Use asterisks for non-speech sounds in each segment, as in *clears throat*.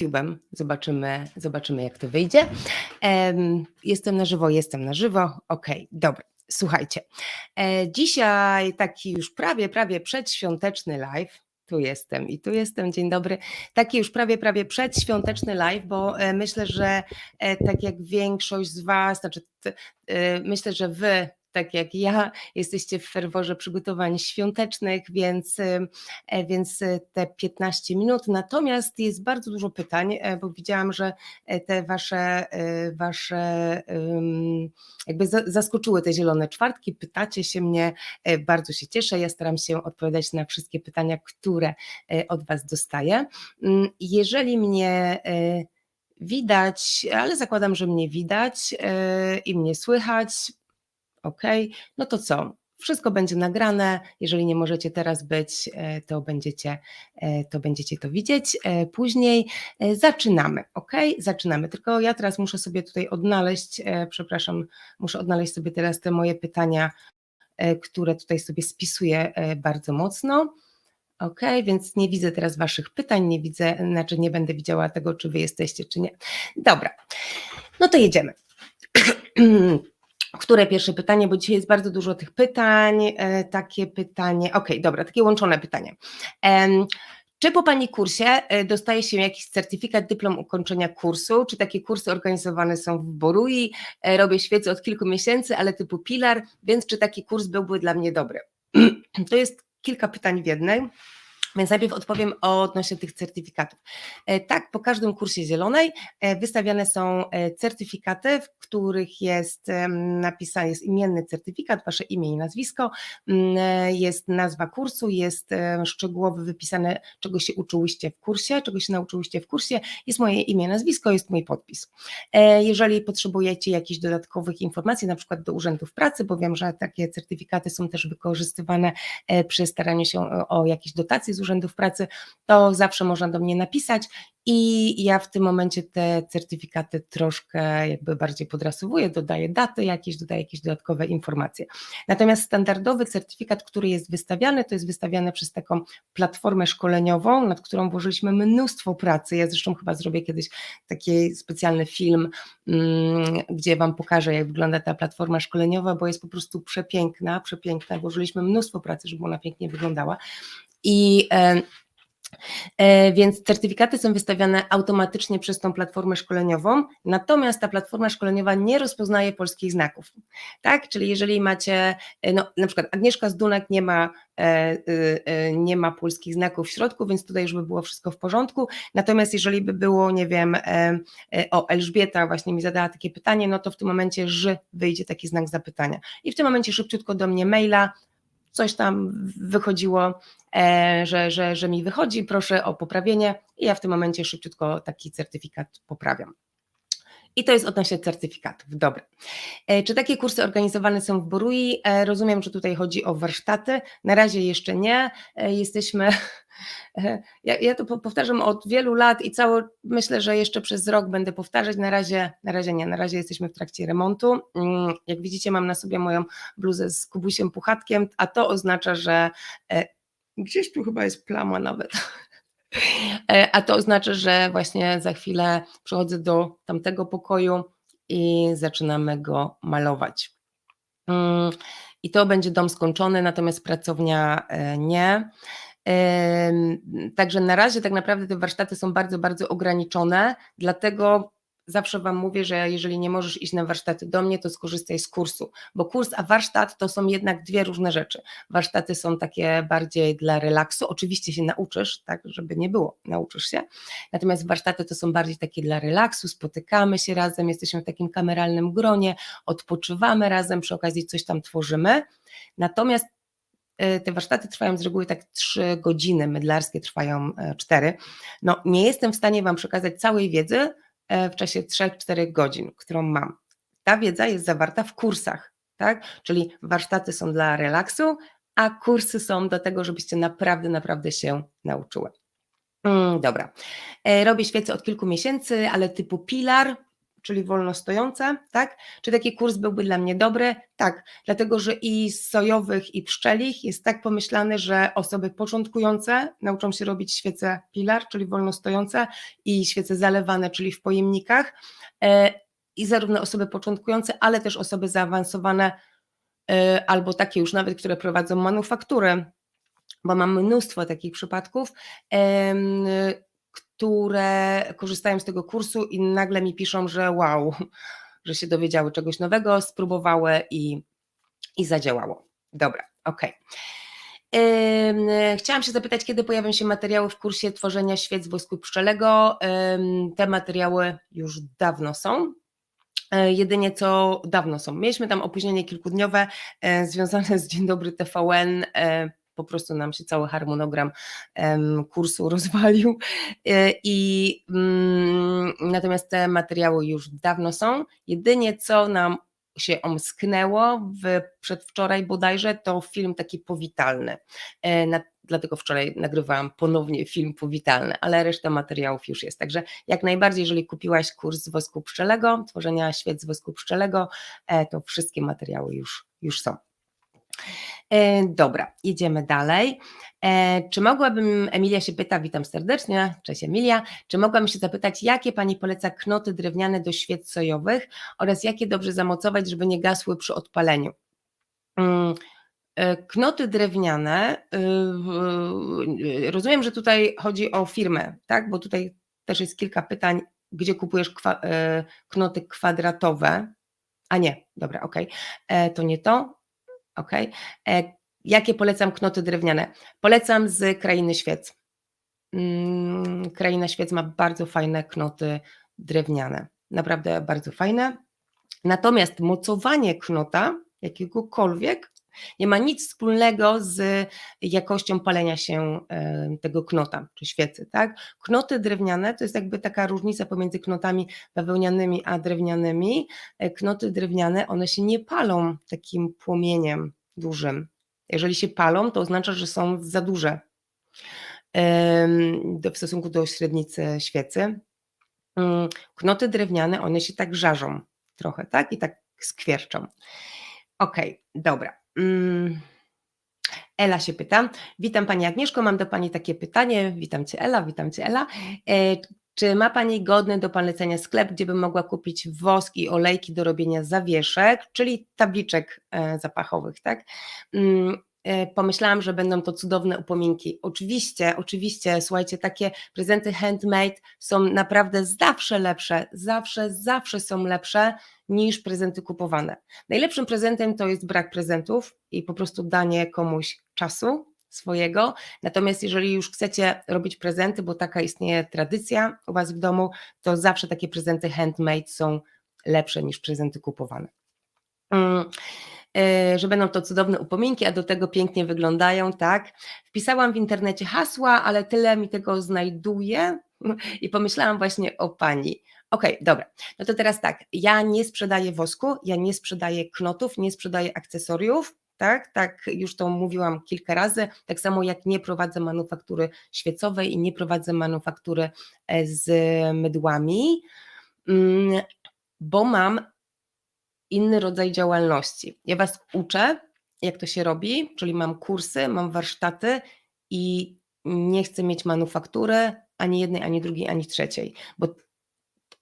YouTube'em. Zobaczymy, zobaczymy, jak to wyjdzie. Em, jestem na żywo, jestem na żywo. Okej, dobra. Słuchajcie, e, dzisiaj taki już prawie, prawie przedświąteczny live. Tu jestem i tu jestem, dzień dobry. Taki już prawie, prawie przedświąteczny live, bo e, myślę, że e, tak jak większość z Was, znaczy myślę, że Wy, tak jak ja, jesteście w ferworze przygotowań świątecznych, więc, e, więc te 15 minut. Natomiast jest bardzo dużo pytań, e, bo widziałam, że e, te Wasze, wasze jakby za- zaskoczyły te zielone czwartki. Pytacie się mnie, bardzo się cieszę. Ja staram się odpowiadać na wszystkie pytania, które od Was dostaję. Mm, Jeżeli mnie widać, ale zakładam, że mnie widać i mnie słychać, ok, no to co? Wszystko będzie nagrane. Jeżeli nie możecie teraz być, e, to będziecie e, to, będziecie to widzieć. E, Później zaczynamy, ok? Zaczynamy. Tylko ja teraz muszę sobie tutaj odnaleźć, przepraszam, muszę odnaleźć sobie teraz te moje pytania, które tutaj sobie spisuję bardzo mocno. Ok, więc nie widzę teraz Waszych pytań, nie widzę, znaczy nie będę widziała tego, czy Wy jesteście, czy nie. Dobra, no to jedziemy. *clears throat* Które pierwsze pytanie, bo dzisiaj jest bardzo dużo tych pytań. E, takie pytanie, ok, dobra, takie łączone pytanie. Em, czy po Pani kursie e, dostaje się jakiś certyfikat, dyplom ukończenia kursu? Czy takie kursy organizowane są w Borui? E, Robię świecę od kilku miesięcy, ale typu pilar, więc czy taki kurs byłby dla mnie dobry? *clears throat* To jest kilka pytań w jednej. Więc najpierw odpowiem odnośnie tych certyfikatów. E, Tak, po każdym kursie zielonej e, wystawiane są e, certyfikaty, w których jest napisany, jest imienny certyfikat, wasze imię i nazwisko, jest nazwa kursu, jest szczegółowo wypisane, czego się uczyłyście w kursie, czego się nauczyłyście w kursie, jest moje imię, nazwisko, jest mój podpis. Jeżeli potrzebujecie jakichś dodatkowych informacji, na przykład do urzędów pracy, bo wiem, że takie certyfikaty są też wykorzystywane przy staraniu się o jakieś dotacje z urzędów pracy, to zawsze można do mnie napisać i ja w tym momencie te certyfikaty troszkę jakby bardziej podrasowuję, dodaję daty jakieś, dodaję jakieś dodatkowe informacje. Natomiast standardowy certyfikat, który jest wystawiany, to jest wystawiany przez taką platformę szkoleniową, nad którą włożyliśmy mnóstwo pracy. Ja zresztą chyba zrobię kiedyś taki specjalny film, mm, gdzie Wam pokażę, jak wygląda ta platforma szkoleniowa, bo jest po prostu przepiękna, przepiękna. Włożyliśmy mnóstwo pracy, żeby ona pięknie wyglądała. I e, e, więc certyfikaty są wystawiane automatycznie przez tą platformę szkoleniową, natomiast ta platforma szkoleniowa nie rozpoznaje polskich znaków. Tak? Czyli jeżeli macie, e, no, na przykład Agnieszka Zdunek nie ma, nie ma polskich znaków w środku, więc tutaj już by było wszystko w porządku. Natomiast jeżeli by było, nie wiem, o Elżbieta właśnie mi zadała takie pytanie, no to w tym momencie Ży wyjdzie taki znak zapytania. I w tym momencie szybciutko do mnie maila, coś tam wychodziło, że, że, że mi wychodzi, proszę o poprawienie i ja w tym momencie szybciutko taki certyfikat poprawiam. I to jest odnośnie certyfikatów. Dobra. E, Czy takie kursy organizowane są w Borui? E, Rozumiem, że tutaj chodzi o warsztaty. Na razie jeszcze nie. E, Jesteśmy. *laughs* e, Ja, ja to po- powtarzam od wielu lat i cały, myślę, że jeszcze przez rok będę powtarzać. Na razie, na razie nie. Na razie jesteśmy w trakcie remontu. Mm, Jak widzicie, mam na sobie moją bluzę z Kubusiem Puchatkiem, a to oznacza, że e, gdzieś tu chyba jest plama nawet. *laughs* E, A to oznacza, że właśnie za chwilę przechodzę do tamtego pokoju i zaczynamy go malować. Mm, I to będzie dom skończony, natomiast pracownia e, nie. Także na razie tak naprawdę te warsztaty są bardzo, bardzo ograniczone, dlatego zawsze Wam mówię, że jeżeli nie możesz iść na warsztaty do mnie, to skorzystaj z kursu, bo kurs a warsztat to są jednak dwie różne rzeczy. Warsztaty są takie bardziej dla relaksu, oczywiście się nauczysz, tak, żeby nie było, nauczysz się, natomiast warsztaty to są bardziej takie dla relaksu, spotykamy się razem, jesteśmy w takim kameralnym gronie, odpoczywamy razem, przy okazji coś tam tworzymy, natomiast e, te warsztaty trwają z reguły tak 3 godziny, mydlarskie trwają 4. No, nie jestem w stanie Wam przekazać całej wiedzy e, w czasie 3-4 godzin, którą mam. Ta wiedza jest zawarta w kursach, tak? Czyli warsztaty są dla relaksu, a kursy są do tego, żebyście naprawdę, naprawdę się nauczyły. Mm, dobra. E, Robię świece od kilku miesięcy, ale typu pilar, czyli wolno stojące, tak? Czy taki kurs byłby dla mnie dobry? Tak, dlatego że i z sojowych, i pszczelich jest tak pomyślany, że osoby początkujące nauczą się robić świece pilar, czyli wolno stojące, i świece zalewane, czyli w pojemnikach. E, I zarówno osoby początkujące, ale też osoby zaawansowane, e, albo takie już nawet, które prowadzą manufakturę, bo mam mnóstwo takich przypadków, które korzystają z tego kursu i nagle mi piszą, że wow, *laughs* że się dowiedziały czegoś nowego, spróbowały i, i zadziałało. Dobra, okej. Ym, Chciałam się zapytać, kiedy pojawią się materiały w kursie tworzenia świec z wosku pszczelego. Te materiały już dawno są. E, Jedynie co dawno są. Mieliśmy tam opóźnienie kilkudniowe e, związane z Dzień Dobry TVN. Po prostu nam się cały harmonogram kursu *laughs* rozwalił. E, I mm, natomiast te materiały już dawno są. Jedynie co nam się omsknęło w, przedwczoraj bodajże, to film taki powitalny. E, Na, dlatego wczoraj nagrywałam ponownie film powitalny, ale reszta materiałów już jest. Także jak najbardziej, jeżeli kupiłaś kurs z wosku pszczelego, tworzenia świec z wosku pszczelego, e, to wszystkie materiały już, już są. E, Dobra, jedziemy dalej. E, Czy mogłabym, Emilia się pyta, witam serdecznie, cześć Emilia, czy mogłabym się zapytać, jakie Pani poleca knoty drewniane do świec sojowych oraz jakie dobrze zamocować, żeby nie gasły przy odpaleniu? Mm, e, Knoty drewniane, y, y, rozumiem, że tutaj chodzi o firmę, tak? Bo tutaj też jest kilka pytań, gdzie kupujesz knoty kwadratowe. A nie, dobra, okej, E, to nie to, okej. E, Jakie polecam knoty drewniane? Polecam z Krainy Świec. Mm, Kraina Świec ma bardzo fajne knoty drewniane, naprawdę bardzo fajne. Natomiast mocowanie knota, jakiegokolwiek, nie ma nic wspólnego z jakością palenia się e, tego knota czy świecy. Tak? Knoty drewniane to jest jakby taka różnica pomiędzy knotami bawełnianymi a drewnianymi. E, Knoty drewniane, one się nie palą takim płomieniem dużym. Jeżeli się palą, to oznacza, że są za duże w stosunku do średnicy świecy. Mm, Knoty drewniane, one się tak żarzą trochę, tak? I tak skwierczą. Okej, dobra. Mm. Ela się pyta. Witam Pani Agnieszko, mam do Pani takie pytanie. Witam Cię Ela, witam Cię Ela. E, czy ma Pani godny do polecenia sklep, gdzie bym mogła kupić wosk i olejki do robienia zawieszek, czyli tabliczek e, zapachowych, tak? Mm, e, Pomyślałam, że będą to cudowne upominki. Oczywiście, oczywiście, słuchajcie, takie prezenty handmade są naprawdę zawsze lepsze, zawsze, zawsze są lepsze niż prezenty kupowane. Najlepszym prezentem to jest brak prezentów i po prostu danie komuś czasu swojego. Natomiast jeżeli już chcecie robić prezenty, bo taka istnieje tradycja u Was w domu, to zawsze takie prezenty handmade są lepsze niż prezenty kupowane. Mm, e, Że będą to cudowne upominki, a do tego pięknie wyglądają, tak. Wpisałam w internecie hasła, ale tyle mi tego znajduje *laughs* i pomyślałam właśnie o Pani. Okej, dobra. No to teraz tak, ja nie sprzedaję wosku, ja nie sprzedaję knotów, nie sprzedaję akcesoriów, tak, tak, już to mówiłam kilka razy, tak samo jak nie prowadzę manufaktury świecowej i nie prowadzę manufaktury e, z mydłami, mm, bo mam inny rodzaj działalności. Ja Was uczę, jak to się robi, czyli mam kursy, mam warsztaty i nie chcę mieć manufaktury ani jednej, ani drugiej, ani trzeciej, bo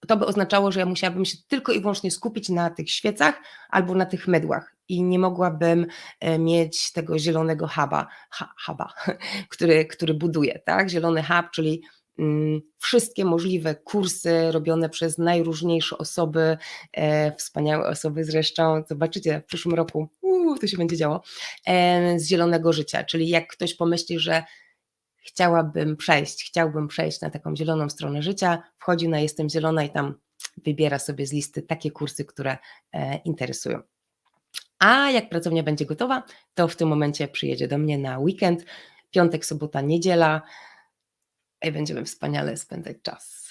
to by oznaczało, że ja musiałabym się tylko i wyłącznie skupić na tych świecach albo na tych mydłach i nie mogłabym e, mieć tego zielonego huba, huba *laughs* który, który buduję, tak? Zielony hub, czyli mm, wszystkie możliwe kursy robione przez najróżniejsze osoby, e, wspaniałe osoby zresztą, zobaczycie w przyszłym roku, uu, to się będzie działo, e, z zielonego życia, czyli jak ktoś pomyśli, że chciałabym przejść, chciałbym przejść na taką zieloną stronę życia, wchodzi na Jestem Zielona i tam wybiera sobie z listy takie kursy, które e, interesują. A jak pracownia będzie gotowa, to w tym momencie przyjedzie do mnie na weekend, piątek, sobota, niedziela i będziemy wspaniale spędzać czas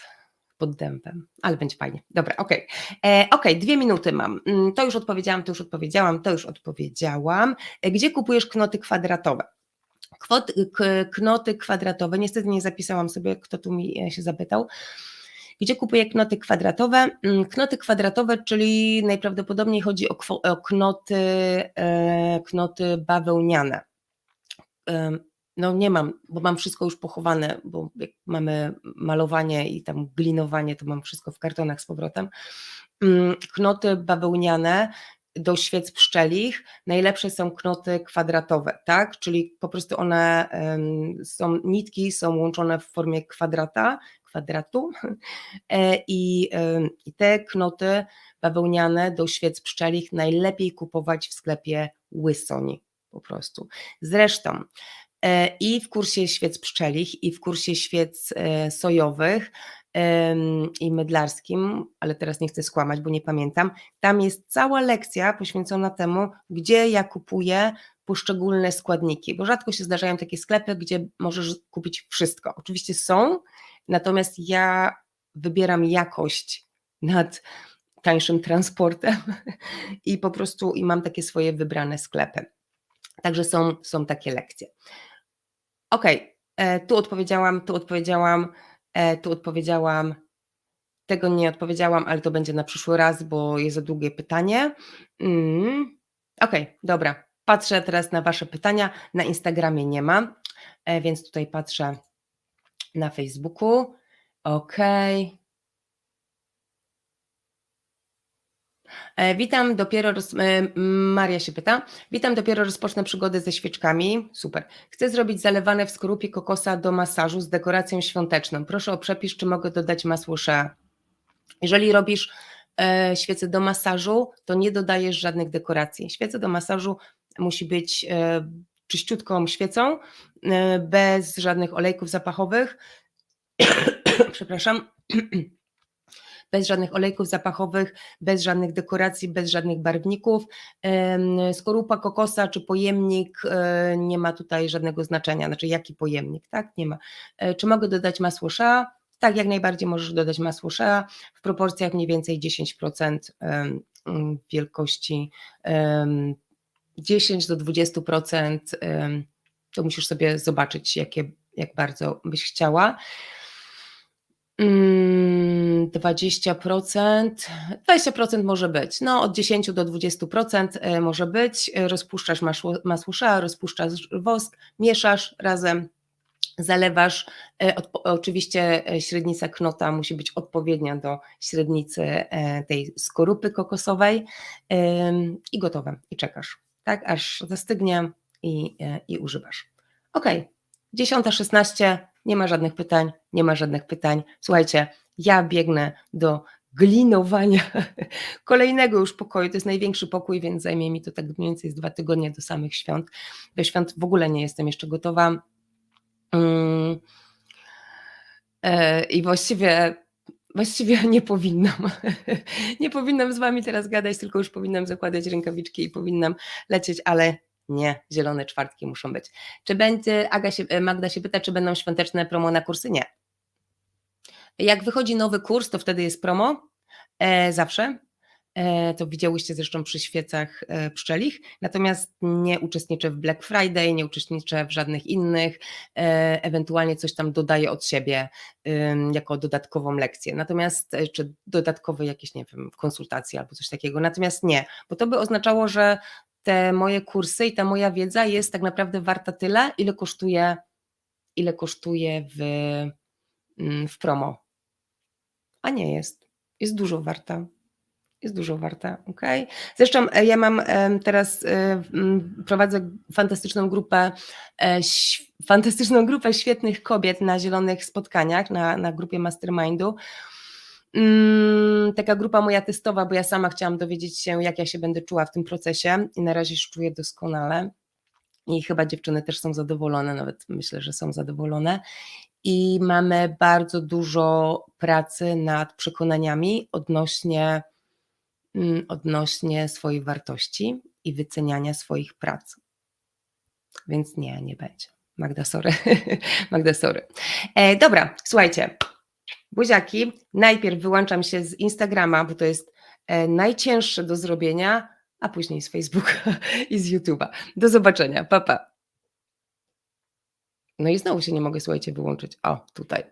pod dębem, ale będzie fajnie. Dobra, okej. Okay. Okej, dwie minuty mam. Mm, To już odpowiedziałam, to już odpowiedziałam, to już odpowiedziałam. E, Gdzie kupujesz knoty kwadratowe? Kwot, knoty kwadratowe, niestety nie zapisałam sobie, kto tu mi e, się zapytał. Gdzie kupuję knoty kwadratowe? Mm, Knoty kwadratowe, czyli najprawdopodobniej chodzi o, o knoty, e, knoty bawełniane. No nie mam, bo mam wszystko już pochowane, bo jak mamy malowanie i tam glinowanie, to mam wszystko w kartonach z powrotem. Mm, Knoty bawełniane do świec pszczelich najlepsze są knoty kwadratowe, tak? Czyli po prostu one są, nitki są łączone w formie kwadrata, kwadratu *laughs* e, i, i te knoty bawełniane do świec pszczelich najlepiej kupować w sklepie Łysoń po prostu. Zresztą e, i w kursie świec pszczelich, i w kursie świec e, sojowych i mydlarskim, ale teraz nie chcę skłamać, bo nie pamiętam, tam jest cała lekcja poświęcona temu, gdzie ja kupuję poszczególne składniki, bo rzadko się zdarzają takie sklepy, gdzie możesz kupić wszystko. Oczywiście są, natomiast ja wybieram jakość nad tańszym transportem *laughs* i po prostu i mam takie swoje wybrane sklepy. Także są, są takie lekcje. Okej, e, tu odpowiedziałam, tu odpowiedziałam, tu odpowiedziałam. Tego nie odpowiedziałam, ale to będzie na przyszły raz, bo jest za długie pytanie. Mm. Okej, dobra. Patrzę teraz na Wasze pytania. Na Instagramie nie ma, e, więc tutaj patrzę na Facebooku. Okej. E, Witam, dopiero roz... e, Maria się pyta. Witam, dopiero rozpocznę przygodę ze świeczkami. Super. Chcę zrobić zalewane w skorupie kokosa do masażu z dekoracją świąteczną. Proszę o przepis, czy mogę dodać masło shea. Jeżeli robisz e, świecę do masażu, to nie dodajesz żadnych dekoracji. Świeca do masażu musi być e, czyściutką świecą, e, bez żadnych olejków zapachowych. *coughs* Przepraszam *coughs* bez żadnych olejków zapachowych, bez żadnych dekoracji, bez żadnych barwników. Skorupa kokosa czy pojemnik e, nie ma tutaj żadnego znaczenia, znaczy jaki pojemnik, tak? Nie ma. E, Czy mogę dodać masło shea? Tak, jak najbardziej możesz dodać masło shea w proporcjach mniej więcej 10% em, mm, wielkości, em, 10 do 20%. em, To musisz sobie zobaczyć, jakie, jak bardzo byś chciała. Mm, 20%, 20% może być, no od 10 do 20% e, może być, E, rozpuszczasz masło, shea, rozpuszczasz wosk, mieszasz razem, zalewasz, E, oczywiście średnica knota musi być odpowiednia do średnicy tej skorupy kokosowej. I gotowe, i czekasz, tak, aż zastygnie i, i używasz. Ok, 10.16, nie ma żadnych pytań, nie ma żadnych pytań. Słuchajcie, ja biegnę do glinowania *laughs* kolejnego już pokoju. To jest największy pokój, więc zajmie mi to tak mniej więcej dwa tygodnie do samych świąt. Do świąt w ogóle nie jestem jeszcze gotowa. Mm. E, I właściwie, właściwie *laughs* nie powinnam. *laughs* Nie powinnam z wami teraz gadać, tylko już powinnam zakładać rękawiczki i powinnam lecieć, ale nie, zielone czwartki muszą być. Czy będzie, Aga się, Magda się pyta, czy będą świąteczne promo na kursy? Nie. Jak wychodzi nowy kurs, to wtedy jest promo, e, zawsze. E, to widziałyście zresztą przy świecach e, pszczelich. Natomiast nie uczestniczę w Black Friday, nie uczestniczę w żadnych innych, e, ewentualnie coś tam dodaję od siebie ym, jako dodatkową lekcję. Natomiast, e, czy dodatkowe jakieś, nie wiem, konsultacje albo coś takiego. Natomiast nie, bo to by oznaczało, że te moje kursy i ta moja wiedza jest tak naprawdę warta tyle, ile kosztuje, ile kosztuje w, mm, w promo. A nie jest. Jest dużo warta. Jest dużo warta, ok? Zresztą e, ja mam teraz, e, m, prowadzę fantastyczną grupę, e, fantastyczną grupę świetnych kobiet na zielonych spotkaniach, na, na grupie Mastermindu. Mm, Taka grupa moja testowa, bo ja sama chciałam dowiedzieć się, jak ja się będę czuła w tym procesie i na razie się czuję doskonale. I chyba dziewczyny też są zadowolone, nawet myślę, że są zadowolone. I mamy bardzo dużo pracy nad przekonaniami odnośnie, mm, odnośnie swoich wartości i wyceniania swoich prac. Więc nie, nie będzie. Magda, sorry. *laughs* Magda, sorry. E, dobra, słuchajcie. Buziaki, najpierw wyłączam się z Instagrama, bo to jest e, najcięższe do zrobienia, a później z Facebooka *laughs* i z YouTube'a. Do zobaczenia, pa pa. No i znowu się nie mogę, słuchajcie, wyłączyć. O, tutaj.